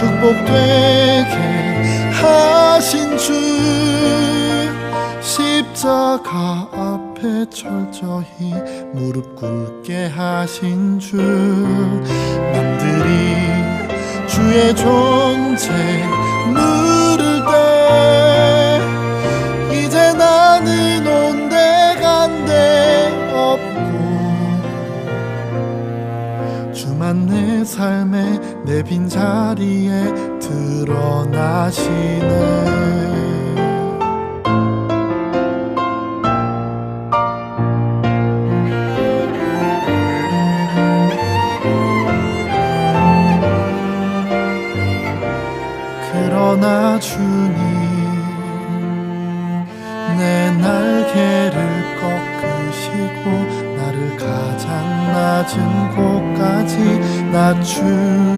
축복되게 하신 주 십자가 앞에 철저히 무릎 꿇게 하신 주 남들이 주의 존재 주만 내 삶에 내 빈자리에 드러나시네. 그러나 주님 내 날개를 꺾으시고 가장 낮은 곳까지 낮추